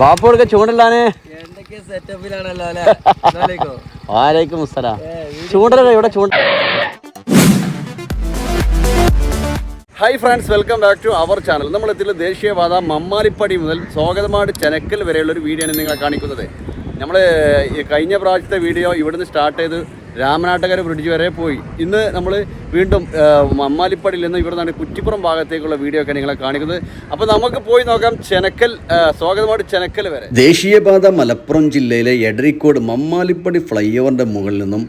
വാപ്പ കൊടുക്ക വാലേക്കും എന്തൊക്കെ സെറ്റപ്പിലാണല്ലോ അല്ലേ ആരേക്കും മുസ്തല ചൂണ്ടല ഇവിടെ ചൂണ്ട hi friends welcome back to our channel നമ്മൾ എത്തിയുള്ള ദേശീയപാത മമ്മാലിപ്പടി മുതൽ സ്വാഗതമാട് ചെനക്കൽ വരെയുള്ള ഒരു വീഡിയോ ആണ് നിങ്ങളെ കാണിക്കുന്നത്. നമ്മൾ കഴിഞ്ഞ പ്രാവശ്യത്തെ വീഡിയോ ഇവിടുന്ന് സ്റ്റാർട്ട് ചെയ്ത് രാമനാട്ടകര ബ്രിഡ്ജ് വരെ പോയി. ഇന്ന് നമ്മൾ വീണ്ടും മമ്മാലിപ്പടിയിൽ നിന്ന് ഇവിടെ നിന്നാണ് കുറ്റിപ്പുറം ഭാഗത്തേക്കുള്ള വീഡിയോ ഒക്കെ നിങ്ങളെ കാണിക്കുന്നത്. അപ്പോൾ നമുക്ക് പോയി നോക്കാം ചെനക്കൽ സ്വാഗതമായിട്ട് ചെനക്കൽ വരെ. ദേശീയപാത മലപ്പുറം ജില്ലയിലെ എഡ്രിക്കോട് മമ്മാലിപ്പടി ഫ്ലൈ ഓവറിന്റെ മുകളിൽ നിന്നും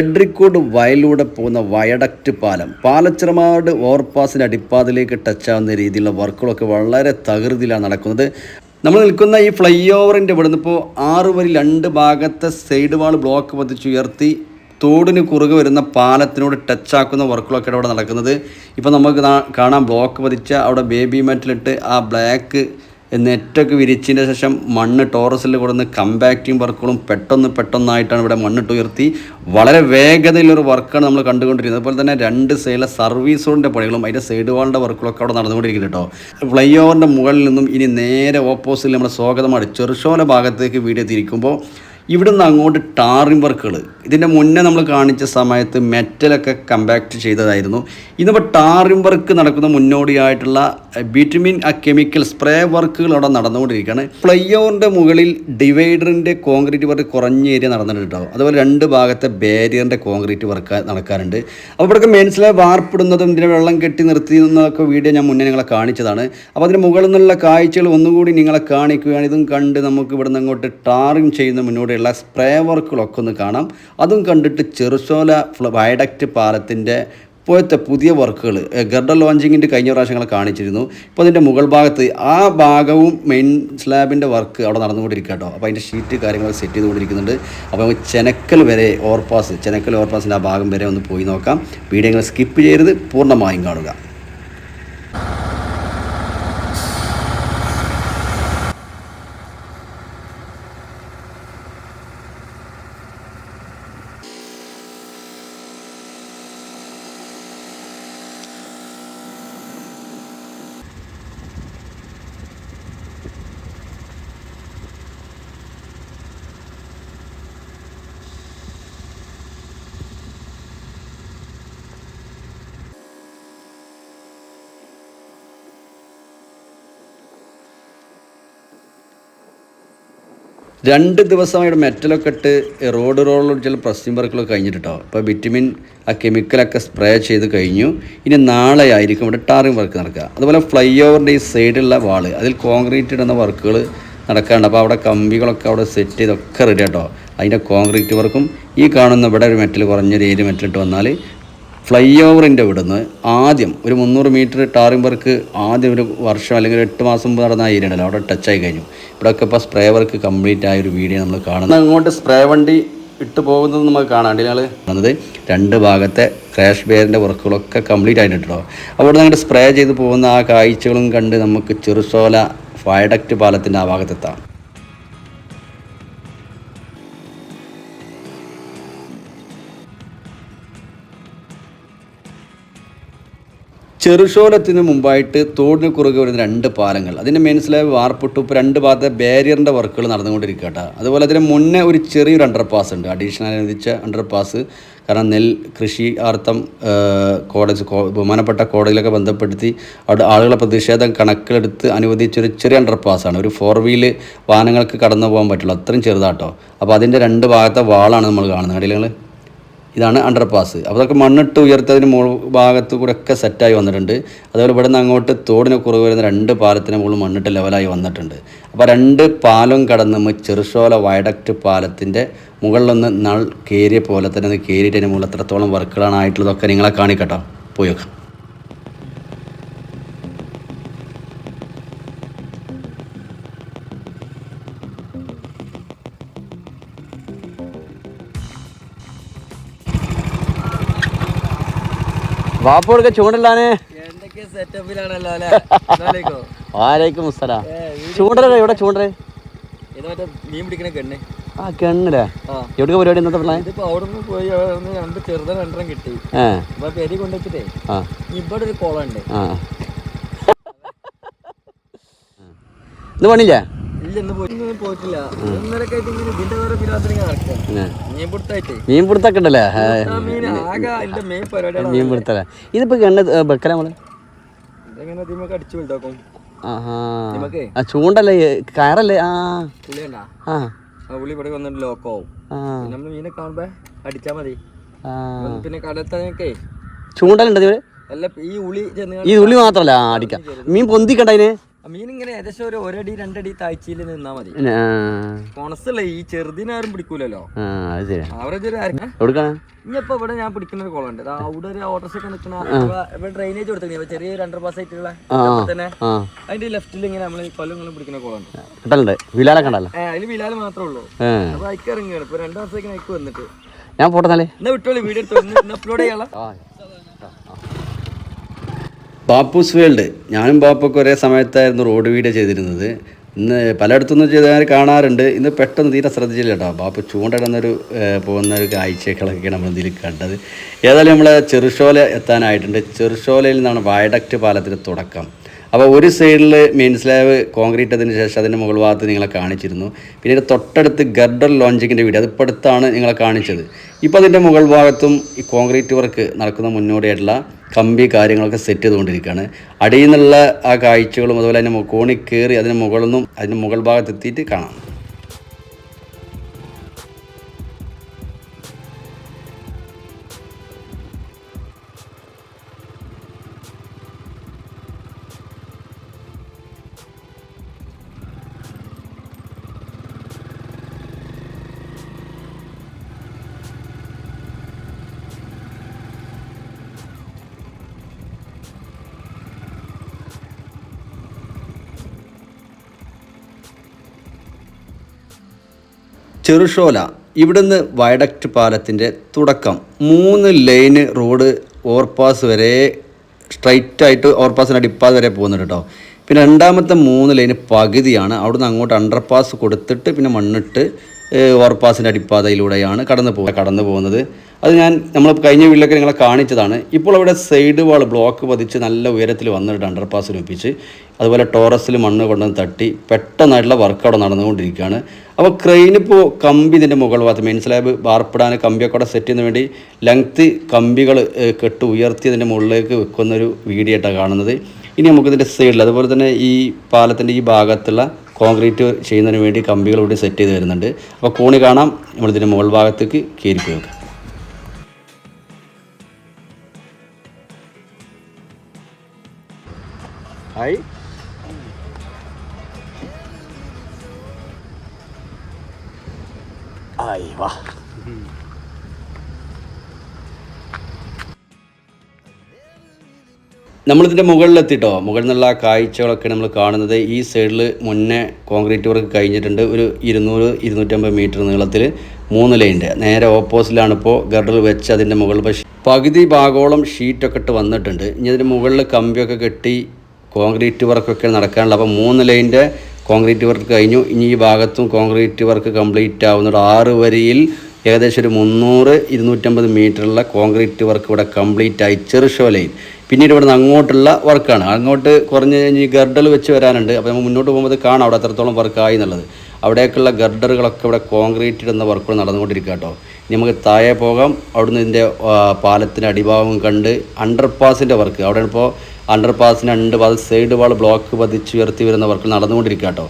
എഡ്രിക്കോട് വയലിലൂടെ പോകുന്ന വയഡക്റ്റ് പാലം. പാലച്ചിറമാട് ഓവർപാസിന്റെ അടിപ്പാതിലേക്ക് ടച്ച് ആവുന്ന രീതിയിലുള്ള വർക്കുകളൊക്കെ വളരെ തകൃതിയിലാണ് നടക്കുന്നത്. നമ്മൾ നിൽക്കുന്ന ഈ ഫ്ലൈ ഓവറിന്റെ ഇവിടെ നിന്ന് ഇപ്പോൾ ആറ് വരി രണ്ട് ഭാഗത്തെ സൈഡ് വാൾ ബ്ലോക്ക് പതിച്ചുയർത്തി തോടിന് കുറുകെ വരുന്ന പാലത്തിനോട് ടച്ചാക്കുന്ന വർക്കുകളൊക്കെ അവിടെ നടക്കുന്നത്. ഇപ്പോൾ നമുക്ക് കാണാം ബ്ലോക്ക് പതിച്ച അവിടെ ബേബി മെറ്റലിട്ട് ആ ബ്ലാക്ക് നെറ്റൊക്കെ വിരിച്ചതിന് ശേഷം മണ്ണ് ടോറസിൽ കൊടുന്ന് കമ്പാക്റ്റിംഗ് വർക്കുകളും പെട്ടെന്ന് പെട്ടെന്നായിട്ടാണ് ഇവിടെ മണ്ണിട്ട് ഉയർത്തി. വളരെ വേഗതയിലൊരു വർക്കാണ് നമ്മൾ കണ്ടുകൊണ്ടിരിക്കുന്നത് അതുപോലെ തന്നെ രണ്ട് സൈഡിലെ സർവീസ് റോഡിന്റെ പണികളും അതിന്റെ സൈഡ് വാളിന്റെ വർക്കുകളൊക്കെ അവിടെ നടന്നുകൊണ്ടിരിക്കുന്നു കേട്ടോ. ഫ്ലൈ ഓവറിന്റെ മുകളിൽ നിന്നും ഇനി നേരെ ഓപ്പോസിറ്റിൽ നമ്മുടെ സ്വാഗതമാണ്. ചെറുശോല ഭാഗത്തേക്ക് വീഡിയോ തിരിക്കുമ്പോൾ ഇവിടുന്ന് അങ്ങോട്ട് ടാറിംഗ് വർക്കുകൾ ഇതിന്റെ മുന്നേ നമ്മൾ കാണിച്ച സമയത്ത് മെറ്റലൊക്കെ കമ്പാക്ട് ചെയ്തതായിരുന്നു. ഇന്നിപ്പോൾ ടാറിംഗ് വർക്ക് നടക്കുന്ന മുന്നോടിയായിട്ടുള്ള ബിറ്റുമിൻ ആ കെമിക്കൽ സ്പ്രേ വർക്കുകൾ അവിടെ നടന്നുകൊണ്ടിരിക്കുകയാണ്. ഫ്ലൈ ഓവറിന്റെ മുകളിൽ ഡിവൈഡറിന്റെ കോൺക്രീറ്റ് വർക്ക് കുറഞ്ഞ ഏരിയ നടന്നിട്ടുണ്ടാവും. അതുപോലെ രണ്ട് ഭാഗത്തെ ബാരിയറിന്റെ കോൺക്രീറ്റ് വർക്ക് നടക്കാറുണ്ട്. അപ്പോൾ ഇവിടെയൊക്കെ മെയിൻസിലെ വാർപ്പിടുന്നതും ഇതിനെ വെള്ളം കെട്ടി നിർത്തിയെന്നൊക്കെ വീഡിയോ ഞാൻ മുന്നേ നിങ്ങളെ കാണിച്ചതാണ്. അപ്പോൾ അതിന് മുകളിൽ നിന്നുള്ള കാഴ്ചകൾ ഒന്നുകൂടി നിങ്ങളെ കാണിക്കുകയാണ്. ഇതും കണ്ട് നമുക്ക് ഇവിടെ നിന്ന് അങ്ങോട്ട് ടാറിങ് ചെയ്യുന്ന മുന്നോടിയുള്ള സ്പ്രേ വർക്കുകളൊക്കെ ഒന്ന് കാണാം. അതും കണ്ടിട്ട് ചെറുശോല വയഡക്റ്റ് പാലത്തിന്റെ ഇപ്പോഴത്തെ പുതിയ വർക്കുകൾ ഗർഡർ ലോഞ്ചിങ്ങിന്റെ കഴിഞ്ഞ പ്രാവശ്യങ്ങൾ കാണിച്ചിരുന്നു. ഇപ്പോൾ അതിന്റെ മുകൾ ഭാഗത്ത് ആ ഭാഗവും മെയിൻ സ്ലാബിന്റെ വർക്ക് അവിടെ നടന്നുകൊണ്ടിരിക്കുക കേട്ടോ. അപ്പോൾ അതിന്റെ ഷീറ്റ് കാര്യങ്ങൾ സെറ്റ് ചെയ്തുകൊണ്ടിരിക്കുന്നുണ്ട്. അപ്പോൾ നമുക്ക് ചെനക്കൽ വരെ ഓവർപാസ് ചെനക്കൽ ഓവർപാസിന്റെ ആ ഭാഗം വരെ ഒന്ന് പോയി നോക്കാം. വീഡിയോകൾ സ്കിപ്പ് ചെയ്യരുത് പൂർണമായും കാണുക. രണ്ട് ദിവസമായിട്ട് മെറ്റലൊക്കെ ഇട്ട് റോഡ് റോഡിൽ ചില പ്രസ്റ്റിംഗ് വർക്കുകളൊക്കെ കഴിഞ്ഞിട്ടോ അപ്പോൾ വിറ്റമിൻ ആ കെമിക്കലൊക്കെ സ്പ്രേ ചെയ്ത് കഴിഞ്ഞു. ഇനി നാളെ ആയിരിക്കും ഇവിടെ ടാറിംഗ് വർക്ക് നടക്കുക. അതുപോലെ ഫ്ലൈ ഓവറിന്റെ ഈ സൈഡിലുള്ള വാൾ അതിൽ കോൺക്രീറ്റ് ഇടുന്ന വർക്കുകൾ നടക്കാറുണ്ട് അപ്പോൾ അവിടെ കമ്പികളൊക്കെ അവിടെ സെറ്റ് ചെയ്തൊക്കെ റെഡി ആട്ടോ അതിന്റെ കോൺക്രീറ്റ് വർക്കും ഈ കാണുന്ന ഇവിടെ ഒരു മെറ്റൽ കുറഞ്ഞൊരു ഏരിയ മെറ്റൽ ഇട്ട് വന്നാൽ ഫ്ലൈ ഓവറിന്റെ ഇവിടുന്ന് ആദ്യം ഒരു മുന്നൂറ് മീറ്റർ ടാറിംഗ് വർക്ക് ആദ്യം ഒരു വർഷം അല്ലെങ്കിൽ എട്ട് മാസം മുമ്പ് നടന്ന ഏരിയ ഉണ്ടല്ലോ അവിടെ ടച്ചായി കഴിഞ്ഞു. ഇവിടെയൊക്കെ ഇപ്പോൾ സ്പ്രേ വർക്ക് കംപ്ലീറ്റ് ആയ ഒരു വീഡിയോ നമ്മൾ കാണുന്നത്. അങ്ങോട്ട് സ്പ്രേ വണ്ടി ഇട്ട് പോകുന്നത് നമുക്ക് കാണാണ്ട് ഞങ്ങൾ വന്നത് രണ്ട് ഭാഗത്തെ ക്രാഷ് ബെയറിന്റെ വർക്കുകളൊക്കെ കംപ്ലീറ്റ് ആയിട്ടുണ്ടോ അപ്പോൾ ഇവിടെ അങ്ങോട്ട് സ്പ്രേ ചെയ്ത് പോകുന്ന ആ കാഴ്ചകളും കണ്ട് നമുക്ക് ചെറുസോല ഫയഡക്റ്റ് പാലത്തിന്റെ ആ ഭാഗത്തെത്താം. ചെറുശോലത്തിന് മുമ്പായിട്ട് തോടിന് കുറുകെ വരുന്ന രണ്ട് പാലങ്ങൾ. അതിന്റെ മനസ്സിലായ വാർപ്പിട്ടു. ഇപ്പോൾ രണ്ട് ഭാഗത്തെ ബാരിയറിന്റെ വർക്കുകൾ നടന്നുകൊണ്ടിരിക്കുക കേട്ടോ. അതുപോലെ അതിന് മുന്നേ ഒരു ചെറിയൊരു അണ്ടർപാസ് ഉണ്ട്. അഡീഷണൽ അനുവദിച്ച അണ്ടർപാസ് കാരണം നെൽ കൃഷി ആർത്ഥം കോടതി ബഹുമാനപ്പെട്ട കോടതിയിലൊക്കെ ബന്ധപ്പെടുത്തി അവിടെ ആളുകളെ പ്രതിഷേധം കണക്കിലെടുത്ത് അനുവദിച്ചൊരു ചെറിയ അണ്ടർപാസ്സാണ് ഒരു ഫോർ വീൽ വാഹനങ്ങൾക്ക് കടന്നു പോകാൻ പറ്റുള്ളൂ അത്രയും ചെറുതാട്ടോ. അപ്പോൾ അതിന്റെ രണ്ട് ഭാഗത്തെ വാളാണ് നമ്മൾ കാണുന്നത്. കണ്ടില്ല ഇതാണ് അണ്ടർപാസ് അപ്പോൾ അതൊക്കെ മണ്ണിട്ട് ഉയർത്തതിന് മുകൾ ഭാഗത്ത് കൂടെ ഒക്കെ സെറ്റായി വന്നിട്ടുണ്ട്. അതുപോലെ ഇവിടെ നിന്ന് അങ്ങോട്ട് തോടിന് കുറവ് വരുന്ന രണ്ട് പാലത്തിന് മുകളിൽ മണ്ണിട്ട് ലെവലായി വന്നിട്ടുണ്ട്. അപ്പോൾ രണ്ട് പാലം കടന്ന് നമ്മൾ ചെറുശോല വയഡക്റ്റ് പാലത്തിന്റെ മുകളിലൊന്ന് നാൾ കയറിയ പോലെ തന്നെ അത് കയറിയിട്ട് അതിന് മുകളിൽ എത്രത്തോളം വർക്കുകളാണ് ആയിട്ടുള്ളതൊക്കെ നിങ്ങളെ കാണിക്കട്ടോ. പോയി വാപ്പ കൊടുക്ക വാലേക്കും എന്തൊക്കെ സെറ്റപ്പിലാണല്ലോ അല്ലേ? ആരേക്കും മുസ്തല ചൂണ്ടല ഇവിടെ ചൂണ്ടല ഇത് മറ്റേ മീൻ പിടിക്കണ കണ്ണ്. ആ കണ്ണില്ലേ? എവിടെയൊക്കെ പരിപാടി ഇന്നത്തെ പിള്ളേ ഇതിപ്പോ അവിടെ പോയി രണ്ട് ചെറുത രണ്ടെണ്ണം കിട്ടി. അപ്പൊ പെരി കൊണ്ടുവച്ചിട്ടേ ആ. ഇവിടെ ഒരു കുളം ഉണ്ട്. ഇന്ന് പണിയില്ലേ? ഇല്ല ചെന്ന് പോയി ഇന്ന് പോയിട്ടില്ല. ഇന്നലെ ആയിട്ട് ഇങ്ങനെ ഇതിന്റെ വേറെ പിരാത്തിന് മീൻ പിടുത്തായിട്ടേ. മീൻ പിടുത്തൊക്കെ ഉണ്ടല്ലേ? ആ മീൻ ആകെ അതിന്റെ മെയിൻ പരിപാടിയാണ് മീൻ പിടുത്തല്ലേ? ഇതിപ്പോ വെക്കല നമ്മൾ ചൂണ്ടല്ലേ? കയറല്ലേ? ആ. ആ. ഇവിടെ വന്നിട്ട് നമ്മൾ മീനെ കാണുമ്പോ അടിച്ചാ മതി. പിന്നെ ചൂണ്ടലുണ്ട് ഈ ഉളി ഈ ഉള്ളി മാത്രല്ല അടിക്കാം. മീൻ പൊന്തിക്കണ്ട അതിന്? ആ മീൻ ഇങ്ങനെ ഏകദേശം ഒരു ഒരടി രണ്ടടി താഴ്ചയിൽ നിന്നാ മതി. പിന്നെ, ഈ ചെറുതിനാരും പിടിക്കൂലല്ലോ. ആവറേജ് ഒരു ഇനിയിപ്പോ ഇവിടെ ഞാൻ പിടിക്കുന്ന ഒരു കുളം ദാ അവിടെ ഒരു ഓട്ടോസ് ഒക്കെ നിൽക്കുന്ന ഇവിടെ ഡ്രെയിനേജ് കൊടുത്തിട്ടുണ്ട് ചെറിയ രണ്ടര പാസ് ആയിട്ടുള്ള തന്നെ. അതിന്റെ ലെഫ്റ്റിൽ ഇങ്ങനെ നമ്മൾ കൊല്ലങ്ങളും പിടിക്കുന്ന കുളം ഉണ്ട്. അതിൽ വിലാൽ മാത്രമേ ഉള്ളൂ. അപ്പൊ അയക്കിറങ്ങിയാണ് ഇപ്പൊ രണ്ടു ദിവസത്തേക്ക് അയക്ക് വന്നിട്ട്. ഞാൻ പോട്ടെ വിട്ടോളി വീഡിയോ അപ്ലോഡ് ചെയ്യാനുള്ള ബാപ്പൂസ് വേൾഡ്. ഞാനും ബാപ്പൊക്കെ ഒരേ സമയത്തായിരുന്നു റോഡ് വീഡിയോ ചെയ്തിരുന്നത്. ഇന്ന് പലയിടത്തുനിന്നും ചെയ്താൽ കാണാറുണ്ട്. ഇന്ന് പെട്ടെന്ന് തീരെ ശ്രദ്ധിച്ചില്ല കേട്ടോ. ബാപ്പു ചൂണ്ടിടുന്നൊരു പോകുന്ന ഒരു കാഴ്ചകളൊക്കെയാണ് നമ്മൾ ഇതിൽ കണ്ടത്. ഏതായാലും നമ്മൾ ചെറുശോല എത്താനായിട്ടുണ്ട്. ചെറുശോലയിൽ നിന്നാണ് വയഡക്റ്റ് പാലത്തിന് തുടക്കം. അപ്പോൾ ഒരു സൈഡിൽ മെയിൻ സ്ലാബ് കോൺക്രീറ്റ് അതിന് ശേഷം അതിന്റെ മുകൾ ഭാഗത്ത് നിങ്ങളെ കാണിച്ചിരുന്നു. പിന്നീട് തൊട്ടടുത്ത് ഗർഡർ ലോഞ്ചിങ്ങിന്റെ വീട്. അത് ഇപ്പടുത്താണ് നിങ്ങളെ കാണിച്ചത്. ഇപ്പോൾ അതിന്റെ മുകൾ ഭാഗത്തും ഈ കോൺക്രീറ്റ് വർക്ക് നടക്കുന്ന മുന്നോടിയായിട്ടുള്ള കമ്പി കാര്യങ്ങളൊക്കെ സെറ്റ് ചെയ്തുകൊണ്ടിരിക്കുകയാണ്. അടിയിൽ നിന്നുള്ള ആ കാഴ്ചകളും അതുപോലെ അതിന്റെ കോണി കയറി അതിന് മുകളിൽ നിന്നും അതിന്റെ മുകൾ ഭാഗത്ത് എത്തിയിട്ട് കാണാം. ചെറുഷോല ഇവിടുന്ന് വയഡക്റ്റ് പാലത്തിന്റെ തുടക്കം. മൂന്ന് ലൈന് റോഡ് ഓവർപാസ് വരെ സ്ട്രൈറ്റ് ആയിട്ട് ഓവർപാസിന്റെ അടിപ്പാത വരെ പോകുന്നുണ്ട് കേട്ടോ പിന്നെ രണ്ടാമത്തെ മൂന്ന് ലൈന് പകുതിയാണ് അവിടുന്ന് അങ്ങോട്ട് അണ്ടർപാസ് കൊടുത്തിട്ട് പിന്നെ മണ്ണിട്ട് ഓവർപാസിന്റെ അടിപ്പാതയിലൂടെയാണ് കടന്നു പോകുക കടന്നു പോകുന്നത്. അത് ഞാൻ നമ്മൾ കഴിഞ്ഞ വീട്ടിലൊക്കെ നിങ്ങളെ കാണിച്ചതാണ്. ഇപ്പോൾ അവിടെ സൈഡ് വാൾ ബ്ലോക്ക് പതിച്ച് നല്ല ഉയരത്തിൽ വന്നിട്ട് അണ്ടർപാസ് രൂപിച്ച് അതുപോലെ ടോറസിൽ മണ്ണ് കൊണ്ടുവന്ന് തട്ടി പെട്ടെന്നായിട്ടുള്ള വർക്ക് അവിടെ നടന്നുകൊണ്ടിരിക്കുകയാണ്. അപ്പോൾ ക്രെയിനിപ്പോൾ കമ്പി ഇതിന്റെ മുകൾ ഭാഗത്ത് മെയിൻ സ്ലാബ് വാർപ്പിടാൻ കമ്പിയൊക്കെ കൂടെ സെറ്റ് ചെയ്യുന്നതിന് വേണ്ടി ലെങ്ത്ത് കമ്പികൾ കെട്ട് ഉയർത്തി അതിന്റെ മുകളിലേക്ക് വെക്കുന്നൊരു വീഡിയോ ആയിട്ടാണ് കാണുന്നത്. ഇനി നമുക്കിതിന്റെ സൈഡിൽ അതുപോലെ തന്നെ ഈ പാലത്തിന്റെ ഈ ഭാഗത്തുള്ള കോൺക്രീറ്റ് ചെയ്യുന്നതിന് വേണ്ടി കമ്പികൾ ഇവിടെ സെറ്റ് ചെയ്ത് വരുന്നുണ്ട്. അപ്പോൾ കോണി കാണാം. നമ്മളിതിന്റെ മുകൾ ഭാഗത്തേക്ക് കയറി നോക്കാം. ഹായ് ആയി va. നമ്മളിതിന്റെ മുകളിലെത്തിട്ടോ. മുകളിൽ നിന്നുള്ള കാഴ്ചകളൊക്കെ നമ്മൾ കാണുന്നത് ഈ സൈഡിൽ മുന്നേ കോൺക്രീറ്റ് വർക്ക് കഴിഞ്ഞിട്ടുണ്ട്. ഒരു ഇരുന്നൂറ് ഇരുന്നൂറ്റമ്പത് മീറ്റർ നീളത്തിൽ മൂന്ന് ലൈന്റെ നേരെ ഓപ്പോസിറ്റിലാണ് ഇപ്പോൾ ഗർഡർ വെച്ച് അതിന്റെ മുകളിൽ പക്ഷേ പകുതി ഭാഗോളം ഷീറ്റൊക്കെ ഇട്ട് വന്നിട്ടുണ്ട്. ഇനി അതിന്റെ മുകളിൽ കമ്പിയൊക്കെ കെട്ടി കോൺക്രീറ്റ് വർക്കൊക്കെ നടക്കാനുള്ള. അപ്പോൾ മൂന്ന് ലൈന്റെ കോൺക്രീറ്റ് വർക്ക് കഴിഞ്ഞു. ഇനി ഈ ഭാഗത്തും കോൺക്രീറ്റ് വർക്ക് കംപ്ലീറ്റ് ആവുന്നുണ്ട് ആറ് വരിയിൽ ഏകദേശം ഒരു മുന്നൂറ് ഇരുന്നൂറ്റമ്പത് മീറ്ററുള്ള കോൺക്രീറ്റ് വർക്ക് ഇവിടെ കംപ്ലീറ്റ് ആയി ചെറുഷോ ലൈൻ പിന്നീട് ഇവിടുന്ന് അങ്ങോട്ടുള്ള വർക്കാണ്. അങ്ങോട്ട് കുറഞ്ഞ് കഴിഞ്ഞ് ഗർഡൽ വെച്ച് വരാനുണ്ട്. അപ്പോൾ നമ്മൾ മുന്നോട്ട് പോകുമ്പോൾ അത് കാണാം അവിടെ എത്രത്തോളം വർക്കായി എന്നുള്ളത്. അവിടേക്കുള്ള ഗർഡറുകളൊക്കെ ഇവിടെ കോൺക്രീറ്റ് ഇടുന്ന വർക്കുകൾ നടന്നുകൊണ്ടിരിക്കുക കേട്ടോ. ഇനി നമുക്ക് താഴെ പോകാം. അവിടുന്ന് ഇതിന്റെ പാലത്തിന്റെ അടിഭാഗം കണ്ട് അണ്ടർപാസിന്റെ വർക്ക് അവിടെ ഇപ്പോൾ അണ്ടർപാസിന് രണ്ട് ഭാഗത്ത് സൈഡ് വാൾ ബ്ലോക്ക് പതിച്ച് ഉയർത്തി വരുന്ന വർക്ക് നടന്നുകൊണ്ടിരിക്കുക കേട്ടോ.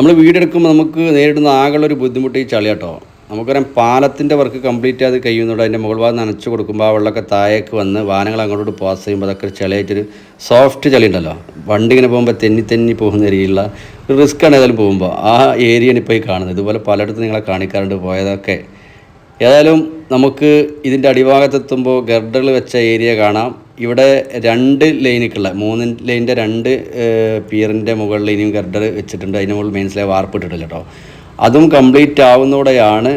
നമ്മൾ വീടെടുക്കുമ്പോൾ നമുക്ക് നേരിടുന്ന ആകെയുള്ള ഒരു ബുദ്ധിമുട്ട് ഈ ചളി കേട്ടോ നമുക്കറിയാം പാലത്തിന്റെ വർക്ക് കംപ്ലീറ്റ് ആയത് കഴിയുന്നുണ്ട് അതിന്റെ മുകൾ ഭാഗം നനച്ച് കൊടുക്കുമ്പോൾ ആ വെള്ളമൊക്കെ താഴേക്ക് വന്ന് വാഹനങ്ങൾ അങ്ങോട്ട് പാസ് ചെയ്യുമ്പോൾ അതൊക്കെ ഒരു ചളിയായിട്ടൊരു സോഫ്റ്റ് ചളി ഉണ്ടല്ലോ. വണ്ടി ഇങ്ങനെ പോകുമ്പോൾ തെന്നി തെന്നി പോകുന്ന രീതിയിലുള്ള ഒരു റിസ്ക് ആണ് ഏതായാലും പോകുമ്പോൾ ആ ഏരിയയാണ് ഇപ്പോൾ ഈ കാണുന്നത്. ഇതുപോലെ പലയിടത്തും നിങ്ങളെ കാണിക്കാറുണ്ട് പോയതൊക്കെ. ഏതായാലും നമുക്ക് ഇതിന്റെ അടിഭാഗത്തെത്തുമ്പോൾ ഗർഡറിൽ വെച്ച ഏരിയ കാണാം. ഇവിടെ രണ്ട് ലൈനിക്കുള്ള മൂന്ന് ലൈനിന്റെ രണ്ട് പിയറിന്റെ മുകളിൽ ഇനിയും ഗർഡർ വെച്ചിട്ടുണ്ട്. അതിന് മുകളിൽ മെയിൻ സ്ലാബ് വാർപ്പ് ഇട്ടിട്ടില്ല കേട്ടോ. അതും കംപ്ലീറ്റ് ആവുന്നതോടെയാണ്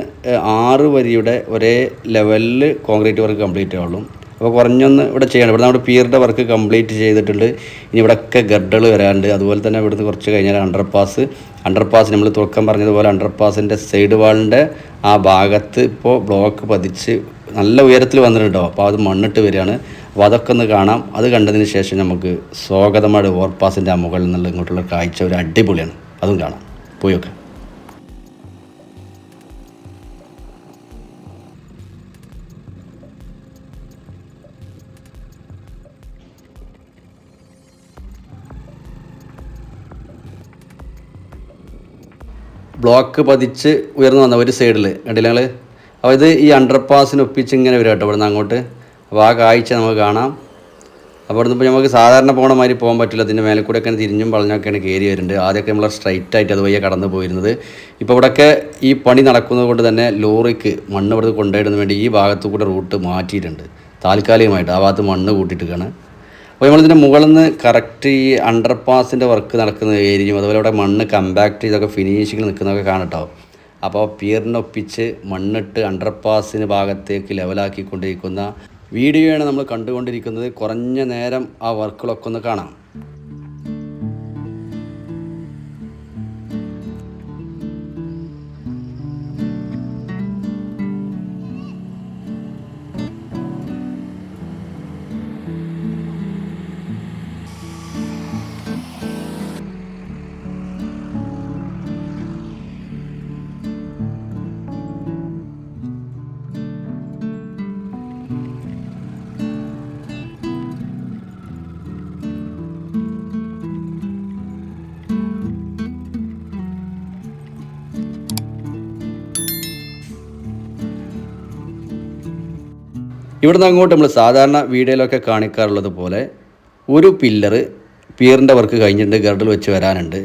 ആറ് വരിയുടെ ഒരേ ലെവലിൽ കോൺക്രീറ്റ് വർക്ക് കംപ്ലീറ്റ് ആവുള്ളൂ. അപ്പോൾ കുറഞ്ഞൊന്ന് ഇവിടെ ചെയ്യണം. ഇവിടെ നമ്മുടെ പിയറിന്റെ വർക്ക് കംപ്ലീറ്റ് ചെയ്തിട്ടുണ്ട്. ഇനി ഇവിടെയൊക്കെ ഗഡ്ഡകൾ വരാനുണ്ട്. അതുപോലെ തന്നെ ഇവിടുന്ന് കുറച്ച് കഴിഞ്ഞാൽ അണ്ടർ പാസ് അണ്ടർ പാസ് നമ്മൾ തുറക്കം പറഞ്ഞതുപോലെ അണ്ടർ പാസിന്റെ സൈഡ് വാളിന്റെ ആ ഭാഗത്ത് ഇപ്പോൾ ബ്ലോക്ക് പതിച്ച് നല്ല ഉയരത്തിൽ വന്നിട്ടുണ്ടോ അപ്പോൾ അത് മണ്ണിട്ട് വരികയാണ്. അപ്പോൾ അതൊക്കെ ഒന്ന് കാണാം. അത് കണ്ടതിന് ശേഷം നമുക്ക് സ്വാഗതമായിട്ട് ഓവർപാസിന്റെ ആ മുകളിൽ നിന്നുള്ള ഇങ്ങോട്ടുള്ള കാഴ്ച. ഒരു അടിപൊളിയാണ്. അതും കാണാം. പോയി ബ്ലോക്ക് പതിച്ച് ഉയർന്നു വന്ന ഒരു സൈഡിൽ കണ്ടില്ല ഞങ്ങൾ അപ്പോൾ ഇത് ഈ അണ്ടർ പാസിന് ഒപ്പിച്ച് ഇങ്ങനെ വരും കേട്ടോ ഇവിടുന്ന് അങ്ങോട്ട്. അപ്പോൾ ആ കാഴ്ച നമുക്ക് കാണാം. അപ്പോൾ ഇവിടുന്ന് ഇപ്പോൾ നമുക്ക് സാധാരണ പോകണ മാതിരി പോകാൻ പറ്റില്ല. അതിന്റെ മേലെ കൂടെ ഒക്കെ തിരിഞ്ഞും വളഞ്ഞൊക്കെയാണ് കയറി വരുന്നുണ്ട്. ആദ്യമൊക്കെ നമ്മൾ സ്ട്രൈറ്റ് ആയിട്ട് അതുവഴിയെ കടന്നു പോയിരുന്നത്. ഇപ്പോൾ ഇവിടെയൊക്കെ ഈ പണി നടക്കുന്നത് കൊണ്ട് തന്നെ ലോറിക്ക് മണ്ണ് ഇവിടുന്ന് കൊണ്ടുപോയിടുന്നതിന് വേണ്ടി ഈ ഭാഗത്തു കൂടെ റൂട്ട് മാറ്റിയിട്ടുണ്ട്. താൽക്കാലികമായിട്ട് ആ ഭാഗത്ത് മണ്ണ് കൂട്ടിയിട്ടാണ് അപ്പോൾ നമ്മളിതിന്റെ മുകളിൽ നിന്ന് കറക്റ്റ് ഈ അണ്ടർ പാസിന്റെ വർക്ക് നടക്കുന്ന ഏരിയയും അതുപോലെ അവിടെ മണ്ണ് കമ്പാക്ട് ചെയ്തൊക്കെ ഫിനിഷിങ്ങിൽ നിൽക്കുന്നതൊക്കെ കാണട്ടോ അപ്പോൾ പിയറിനെ ഒപ്പിച്ച് മണ്ണിട്ട് അണ്ടർ പാസിന് ഭാഗത്തേക്ക് ലെവലാക്കിക്കൊണ്ടിരിക്കുന്ന വീഡിയോയാണ് നമ്മൾ കണ്ടുകൊണ്ടിരിക്കുന്നത്. കുറഞ്ഞ നേരം ആ വർക്കുകളൊക്കെ ഒന്ന് കാണാം. ഇവിടുന്ന് അങ്ങോട്ട് നമ്മൾ സാധാരണ വീഡിയോയിലൊക്കെ കാണിക്കാറുള്ളത് പോലെ ഒരു പില്ലറ് പിയറിന്റെ വർക്ക് കഴിഞ്ഞിട്ടുണ്ട് ഗർഡിൽ വെച്ച് വരാനുണ്ട്.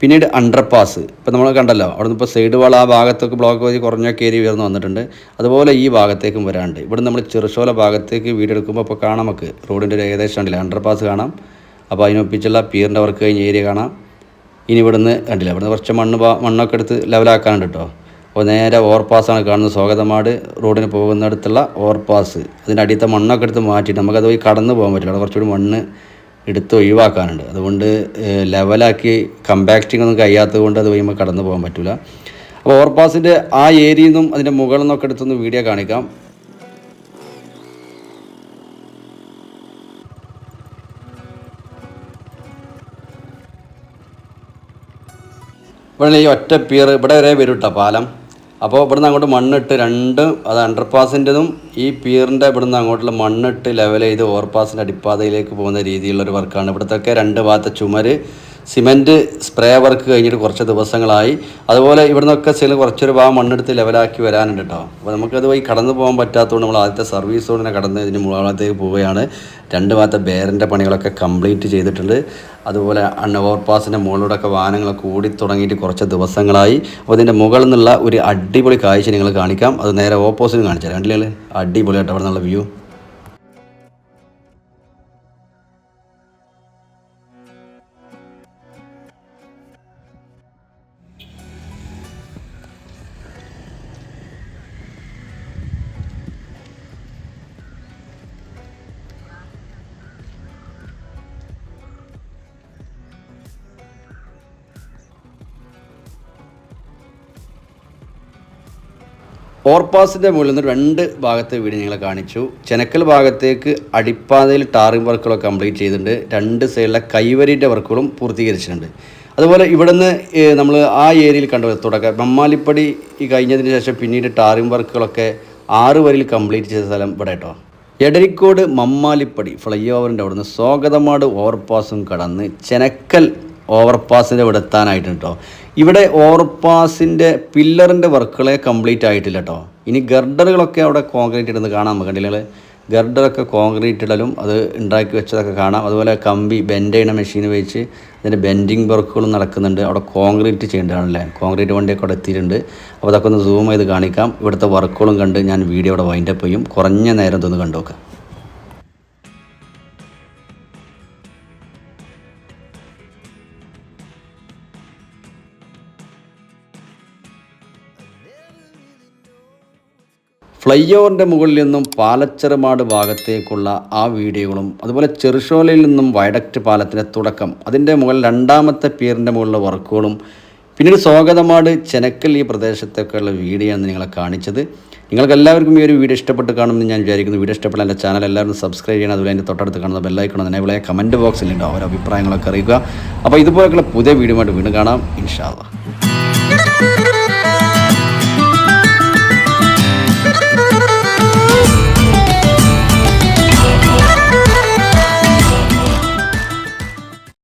പിന്നീട് അണ്ടർപാസ് ഇപ്പോൾ നമ്മൾ കണ്ടല്ലോ അവിടെ നിന്ന് ഇപ്പോൾ സൈഡ് വാൾ ആ ഭാഗത്തൊക്കെ ബ്ലോക്ക് വഴി കുറഞ്ഞൊക്കെ ഏരി ഉയർന്ന് വന്നിട്ടുണ്ട്. അതുപോലെ ഈ ഭാഗത്തേക്കും വരാനുണ്ട്. ഇവിടെ നമ്മൾ ചെറുശോല ഭാഗത്തേക്ക് വീഡിയോ എടുക്കുമ്പോൾ ഇപ്പോൾ കാണാം നമുക്ക്. റോഡിന്റെ ഒരു ഏകദേശം ഉണ്ടല്ലോ അണ്ടർപാസ് കാണാം. അപ്പോൾ അതിനൊപ്പിച്ചുള്ള പിയറിന്റെ വർക്ക് കഴിഞ്ഞ ഏരിയ കാണാം. ഇനി ഇവിടുന്ന് കണ്ടില്ല ഇവിടുന്ന് കുറച്ച് മണ്ണ് മണ്ണൊക്കെ എടുത്ത് ലെവലാക്കാനുണ്ട് കേട്ടോ അപ്പോൾ നേരെ ഓവർപാസ്സാണ് കാണുന്നത്. സ്വാഗതമാട് റോഡിന് പോകുന്നിടത്തുള്ള ഓവർപാസ് അതിന്റെ അടിയത്തെ മണ്ണൊക്കെ എടുത്ത് മാറ്റിയിട്ട് നമുക്കത് പോയി കടന്നു പോകാൻ പറ്റില്ല. അവിടെ കുറച്ചുകൂടി മണ്ണ് എടുത്ത് ഒഴിവാക്കാനുണ്ട്. അതുകൊണ്ട് ലെവലാക്കി കമ്പാക്റ്റിംഗ് ഒന്നും കഴിയാത്തത് കൊണ്ട് അത് കഴിയുമ്പോൾ കടന്നു പോകാൻ പറ്റില്ല. അപ്പോൾ ഓവർപാസിന്റെ ആ ഏരിയയിൽ നിന്നും അതിന്റെ മുകളിൽ നിന്നൊക്കെ എടുത്തൊന്ന് വീഡിയോ കാണിക്കാം. ഇവിടെ ഈ ഒറ്റ പീർ ഇവിടെ വരെ വരും കേട്ടോ പാലം. അപ്പോൾ ഇവിടുന്ന് അങ്ങോട്ട് മണ്ണിട്ട് രണ്ട് അത് അണ്ടർപാസിന്റെതും ഈ പീറിന്റെ ഇവിടുന്ന് അങ്ങോട്ടുള്ള മണ്ണിട്ട് ലെവൽ ചെയ്ത് ഓവർപാസിന്റെ അടിപ്പാതയിലേക്ക് പോകുന്ന രീതിയിലുള്ളൊരു വർക്കാണ് ഇവിടുത്തെ രണ്ട് ഭാഗത്തെ ചുമര് സിമെന്റ് സ്പ്രേ വർക്ക് കഴിഞ്ഞിട്ട് കുറച്ച് ദിവസങ്ങളായി. അതുപോലെ ഇവിടുന്നൊക്കെ ചില കുറച്ചൊരു ഭാഗം മണ്ണെടുത്ത് ലെവലാക്കി വരാനുണ്ട് കേട്ടോ അപ്പോൾ നമുക്കത് വഴി കടന്നു പോകാൻ പറ്റാത്തതുകൊണ്ട് നമ്മൾ ആദ്യത്തെ സർവീസ് തന്നെ കടന്ന് ഇതിന് മുകളത്തേക്ക് പോവുകയാണ്. രണ്ട് ഭാഗത്തെ ബേറിന്റെ പണികളൊക്കെ കംപ്ലീറ്റ് ചെയ്തിട്ടുണ്ട്. അതുപോലെ അണ്ണവർ ഓവർപാസിന്റെ മുകളിലൂടെയൊക്കെ വാഹനങ്ങളൊക്കെ ഓടി തുടങ്ങിയിട്ട് കുറച്ച് ദിവസങ്ങളായി. അപ്പോൾ ഇതിന്റെ മുകളിൽ നിന്നുള്ള ഒരു അടിപൊളി കാഴ്ച നിങ്ങൾ കാണിക്കാം. അത് നേരെ ഓപ്പോസിറ്റ് കാണിച്ചാൽ തരാം കണ്ടില്ലേ? അടിപൊളിയായിട്ട് അവിടെ നിന്നുള്ള വ്യൂ. ഓവർപാസിന്റെ മുകളിൽ നിന്ന് രണ്ട് ഭാഗത്തെ വീട് ഞങ്ങൾ കാണിച്ചു. ചെനക്കൽ ഭാഗത്തേക്ക് അടിപ്പാതയിൽ ടാറിംഗ് വർക്കുകളൊക്കെ കംപ്ലീറ്റ് ചെയ്തിട്ടുണ്ട്. രണ്ട് സൈഡിലെ കൈവരിന്റെ വർക്കുകളും പൂർത്തീകരിച്ചിട്ടുണ്ട്. അതുപോലെ ഇവിടുന്ന് നമ്മൾ ആ ഏരിയയിൽ കണ്ടു? തുടക്കം. മമ്മാലിപ്പടി ഈ കഴിഞ്ഞതിന് ശേഷം പിന്നീട് ടാറിംഗ് വർക്കുകളൊക്കെ ആറ് വരിയിൽ കംപ്ലീറ്റ് ചെയ്ത സ്ഥലം ഇവിടെ കേട്ടോ. എടരിക്കോട് മമ്മാലിപ്പടി ഫ്ലൈ ഓവറിന്റെ അവിടുന്ന് സ്വാഗതമാട് ഓവർപാസും കടന്ന് ചെനക്കൽ ഓവർപാസിന്റെ ഇവിടെ എത്താനായിട്ടുണ്ട് കേട്ടോ ഇവിടെ ഓവർപാസിന്റെ പില്ലറിന്റെ വർക്കുകളെ കംപ്ലീറ്റ് ആയിട്ടില്ല കേട്ടോ ഇനി ഗർഡറുകളൊക്കെ അവിടെ കോൺക്രീറ്റ് ഇടുന്നത് കാണാം നമുക്ക്. കണ്ടില്ലേ ഗർഡറൊക്കെ കോൺക്രീറ്റ് ഇടലും അത് ഉണ്ടാക്കി വെച്ചതൊക്കെ കാണാം. അതുപോലെ കമ്പി ബെൻഡ് ചെയ്യുന്ന മെഷീൻ വെച്ച് അതിന്റെ ബെൻഡിങ് വർക്കുകളും നടക്കുന്നുണ്ട്. അവിടെ കോൺക്രീറ്റ് ചെയ്യേണ്ടതാണല്ലേ? കോൺക്രീറ്റ് വണ്ടിയൊക്കെ അവിടെ എത്തിയിട്ടുണ്ട്. അപ്പോൾ അതൊക്കെ ഒന്ന് സൂം ചെയ്ത് കാണിക്കാം. ഇവിടുത്തെ വർക്കുകളും കണ്ട് ഞാൻ വീഡിയോ അവിടെ വൈൻഡപ്പ് ചെയ്യും. കുറഞ്ഞ നേരം ഇതൊന്ന് കണ്ടു നോക്കാം ഫ്ലൈ ഓവറിന്റെ മുകളിൽ നിന്നും പാലച്ചെറുമാട് ഭാഗത്തേക്കുള്ള ആ വീഡിയോകളും അതുപോലെ ചെറുഷോലയിൽ നിന്നും വയഡക്റ്റ് പാലത്തിന്റെ തുടക്കം അതിന്റെ മുകളിൽ രണ്ടാമത്തെ പിയറിന്റെ മുകളിലെ വർക്കുകളും പിന്നീട് സ്വാഗതമാട് ചെനക്കൽ ഈ പ്രദേശത്തൊക്കെയുള്ള വീഡിയോ ആണ് നിങ്ങളെ കാണിച്ചത്. നിങ്ങൾക്ക് എല്ലാവർക്കും ഈ ഒരു വീഡിയോ ഇഷ്ടപ്പെട്ട് കാണുമെന്ന് ഞാൻ വിചാരിക്കുന്നു. വീഡിയോ ഇഷ്ടപ്പെട്ട എന്റെ ചാനൽ എല്ലാവരും സബ്സ്ക്രൈബ് ചെയ്യണം അതുപോലെ എന്റെ തൊട്ടടുത്ത് കാണുന്ന ബെല്ലൈക്കണം വിളയെ കമന്റ് ബോക്സിലുണ്ടാവും അവരുടെ അഭിപ്രായങ്ങളൊക്കെ അറിയിക്കുക. അപ്പോൾ ഇതുപോലെയുള്ള പുതിയ വീഡിയോ വീണ്ടും കാണാം. ഇൻഷാല്ല